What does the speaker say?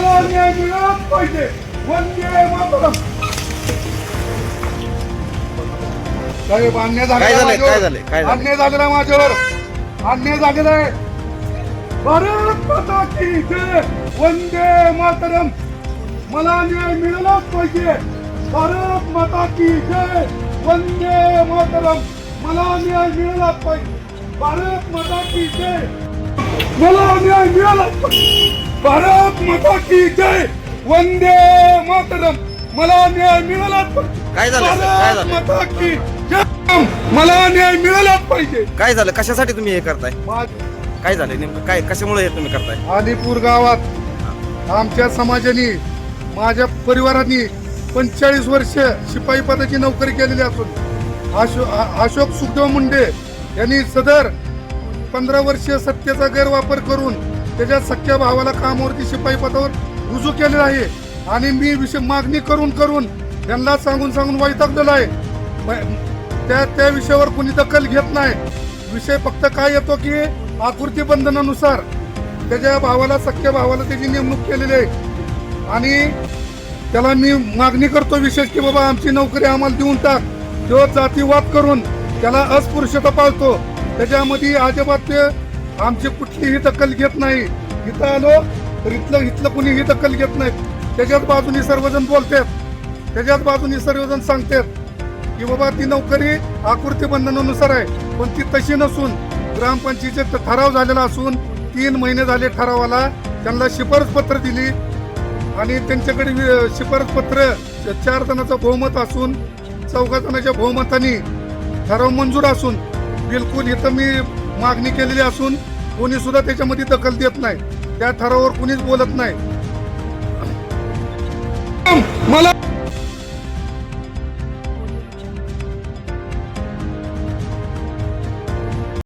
आम्हाला अन्याय मिळत पाहिजे वंदे मातरम साहेब अन्याय काय झालंय? काय माझ्यावर. काय झालंय? अन्याय झालेला आहे वंदे मातरम. मला अन्याय मिळालाच पाहिजे. भारत माता की वंदे मातरम. मला न्याय मिळालाच पाहिजे. भारत माता की मला अन्याय मिळालाच पाहिजे. भारत माता की जय. वंदे मातरम. मला न्याय मिळालाच पाहिजे. काय झालं? काय भारत झालं? माता की जय. मला न्याय मिळालाच पाहिजे. काय झालं? कशासाठी तुम्ही हे करताय? काय झालं? नेमकं काय कशामुळे हे तुम्ही करताय? अलीपूर गावात आमच्या समाजाने माझ्या परिवाराने पंचेचाळीस वर्ष शिपाई पदाची नोकरी केलेली असून अशो आ- अशोक सुखदेव मुंडे यांनी सदर पंधरा वर्ष सत्तेचा गैरवापर करून त्याच्या सख्या भावाला कामावरती शिपाई पदावर रुजू केलेला आहे. आणि मी विषय मागणी करून करून त्यांना सांगून सांगून वैतागलेला आहे. त्या त्या विषयावर कोणी दखल घेत नाही. विषय फक्त काय येतो की आकृती बंधनानुसार त्याच्या भावाला सख्या भावाला त्याची नेमणूक केलेली आहे. आणि त्याला मी मागणी करतो विशेष की बाबा आमची नोकरी आम्हाला देऊन टाक. तो जातीवाद करून त्याला अस्पृश्यता पाळतो. त्याच्यामध्ये अजिबात ते आमची कुठलीही दखल घेत नाही. इथं आलो तर इथलं इथलं कुणीही दखल घेत नाही. त्याच्याच बाजूनी सर्वजण बोलतात. त्याच्याच बाजूनी सर्वजण सांगतात की बाबा ती नोकरी आकृती बंधनानुसार आहे पण ती तशी नसून ग्रामपंचायतीचे ठराव झालेला असून तीन महिने झाले ठरावाला. त्यांना शिफारस पत्र दिली आणि त्यांच्याकडे वि- शिफारस पत्र चार जणांचं बहुमत असून चौघा जणांच्या बहुमताने ठराव मंजूर असून बिलकुल इथं मी मागणी केलेली असून कोणी सुद्धा त्याच्यामध्ये दखल देत नाही. त्या ठरावावर कुणीच बोलत नाही. मला